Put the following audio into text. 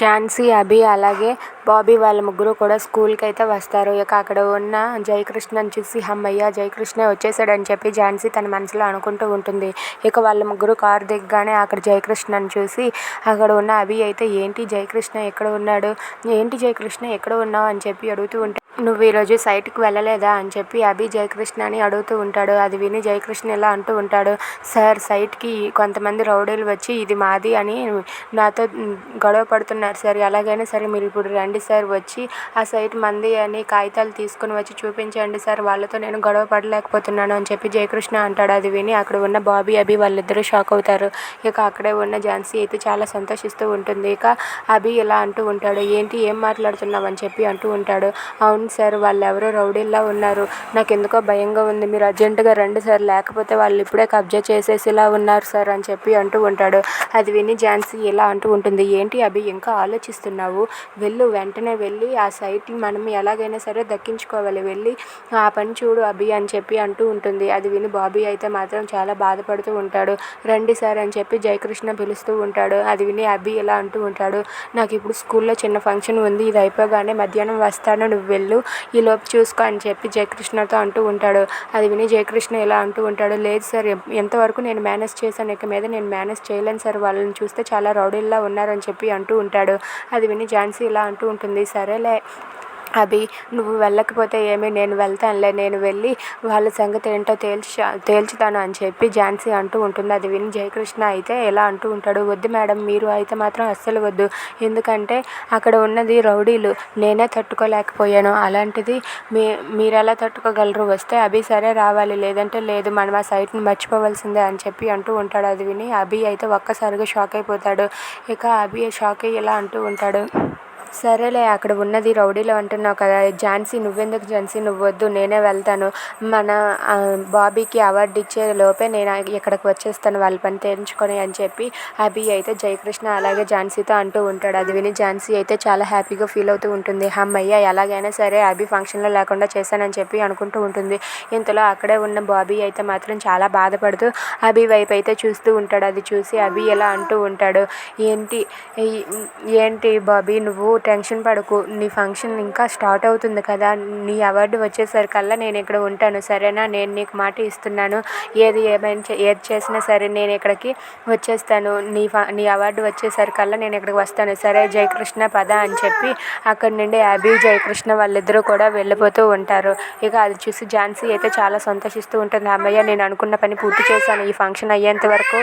ఝాన్సీ అభి అలాగే బాబీ వాళ్ళ ముగ్గురు కూడా స్కూల్కి అయితే వస్తారు. ఇక అక్కడ ఉన్న జయకృష్ణని చూసి హమ్మయ్య జయకృష్ణ వచ్చేసాడని చెప్పి ఝాన్సీ తన మనసులో అనుకుంటూ ఉంటుంది. ఇక వాళ్ళ ముగ్గురు కారు దిగగానే అక్కడ జయకృష్ణని చూసి అక్కడ ఉన్న అభి అయితే ఏంటి జయకృష్ణ ఎక్కడ ఉన్నాడు? ఏంటి జయకృష్ణ ఎక్కడ ఉన్నావు? అని చెప్పి అడుగుతూ ఉంటాడు నువ్వు ఈరోజు సైట్కి వెళ్ళలేదా అని చెప్పి అభి జయకృష్ణని అడుగుతూ ఉంటాడు. అది విని జయకృష్ణ ఇలా అంటూ ఉంటాడు. సార్ సైట్కి కొంతమంది రౌడీలు వచ్చి ఇది మాది అని నాతో గొడవ పడుతున్నారు సార్. ఎలాగైనా సరే మీరు ఇప్పుడు రండి సార్. వచ్చి ఆ సైట్ మంది అని కాగితాలు తీసుకుని వచ్చి చూపించండి సార్. వాళ్ళతో నేను గొడవ పడలేకపోతున్నాను అని చెప్పి జయకృష్ణ అంటాడు. అది విని అక్కడ ఉన్న బాబీ అభి వాళ్ళిద్దరూ షాక్ అవుతారు. ఇక అక్కడే ఉన్న ఝాన్సీ అయితే చాలా సంతోషిస్తూ ఉంటుంది. ఇక అభి ఇలా అంటూ ఉంటాడు. ఏంటి? ఏం మాట్లాడుతున్నావు? అని చెప్పి అంటూ ఉంటాడు. అవును సార్ వాళ్ళు ఎవరో రౌడీల్లా ఉన్నారు. నాకు ఎందుకో భయంగా ఉంది. మీరు అర్జెంటుగా రండి సార్. లేకపోతే వాళ్ళు ఇప్పుడే కబ్జా చేసేసిలా ఉన్నారు సార్ అని చెప్పి అంటూ ఉంటాడు. అది విని ఝాన్సీ ఇలా అంటూ ఉంటుంది. ఏంటి అభి ఇంకా ఆలోచిస్తున్నావు? వెళ్ళు వెంటనే వెళ్ళి ఆ సైట్ని మనం ఎలాగైనా సరే దక్కించుకోవాలి. వెళ్ళి ఆ పని చూడు అభి అని చెప్పి అంటూ ఉంటుంది. అది విని బాబీ అయితే మాత్రం చాలా బాధపడుతూ ఉంటాడు. రండి సార్ అని చెప్పి జయకృష్ణ పిలుస్తూ ఉంటాడు. అది విని అభి ఇలా అంటూ ఉంటాడు. నాకు ఇప్పుడు స్కూల్లో చిన్న ఫంక్షన్ ఉంది. ఇది అయిపోగానే మధ్యాహ్నం వస్తాను. నువ్వు వెళ్ళు. ఈలోపు చూసుకో అని చెప్పి జయకృష్ణతో అంటూ ఉంటాడు. అది విని జయకృష్ణ ఇలా అంటూ ఉంటాడు లేదు సార్ ఎంతవరకు నేను మేనేజ్ చేశాను ఇక మీద నేను మేనేజ్ చేయలేను సార్. వాళ్ళని చూస్తే చాలా రౌడీల్లా ఉన్నారని చెప్పి అంటూ ఉంటాడు. అది విని ఝాన్సీ ఇలా అంటూ ఉంటుంది సరేలే అభి నువ్వు వెళ్ళకపోతే ఏమి? నేను వెళ్తానులే. నేను వెళ్ళి వాళ్ళ సంగతి ఏంటో తేల్చి తేల్చుతాను అని చెప్పి ఝాన్సీ అంటూ ఉంటుంది. అది విని జయకృష్ణ అయితే ఎలా అంటూ ఉంటాడు? వద్దు మేడం మీరు అయితే మాత్రం అస్సలు వద్దు. ఎందుకంటే అక్కడ ఉన్నది రౌడీలు. నేనే తట్టుకోలేకపోయాను. అలాంటిది మీ మీరు ఎలా తట్టుకోగలరు? వస్తే అభి సరే రావాలి. లేదంటే లేదు మనం ఆ సైట్ని మర్చిపోవలసిందే అని చెప్పి అంటూ ఉంటాడు. అది విని అభి అయితే ఒక్కసారిగా షాక్ అయిపోతాడు. ఇక అభి షాక్ అయ్యి ఇలా అంటూ ఉంటాడు. సరేలే అక్కడ ఉన్నది రౌడీలు అంటున్నావు కదా. ఝాన్సీ నువ్వెందుకు ఝాన్సీ? నువ్వు వద్దు నేనే వెళ్తాను. మన బాబీకి అవార్డు ఇచ్చే లోపే నేను ఇక్కడికి వచ్చేస్తాను. వాళ్ళ పని తేల్చుకొని అని చెప్పి అభి అయితే జయకృష్ణ అలాగే ఝాన్సీతో అంటూ ఉంటాడు. అది విని ఝాన్సీ అయితే చాలా హ్యాపీగా ఫీల్ అవుతూ ఉంటుంది. అమ్మయ్య ఎలాగైనా సరే అభి ఫంక్షన్లో లేకుండా చేశానని చెప్పి అనుకుంటూ ఉంటుంది. ఇంతలో అక్కడే ఉన్న బాబీ అయితే మాత్రం చాలా బాధపడుతూ అభి వైపు అయితే చూస్తూ ఉంటాడు. అది చూసి అభి ఎలా అంటూ ఉంటాడు. ఏంటి ఏంటి బాబీ నువ్వు టెన్షన్ పడకు. నీ ఫంక్షన్ ఇంకా స్టార్ట్ అవుతుంది కదా. నీ అవార్డు వచ్చేసరికల్లా నేను ఇక్కడ ఉంటాను. సరేనా? నేను నీకు మాట ఇస్తున్నాను. ఏది ఏమైనా చే- ఏది చేసినా సరే నేను ఇక్కడికి వచ్చేస్తాను. నీ ఫ నీ అవార్డు వచ్చేసరికల్లా నేను ఇక్కడికి వస్తాను. సరే జయకృష్ణ పద అని చెప్పి అక్కడి నుండి అభి జయకృష్ణ వాళ్ళిద్దరూ కూడా వెళ్ళిపోతూ ఉంటారు. ఇక అది చూసి ఝాన్సీ అయితే చాలా సంతోషిస్తూ ఉంటుంది. అమ్మయ్య నేను అనుకున్న పని పూర్తి చేశాను. ఈ ఫంక్షన్ అయ్యేంత వరకు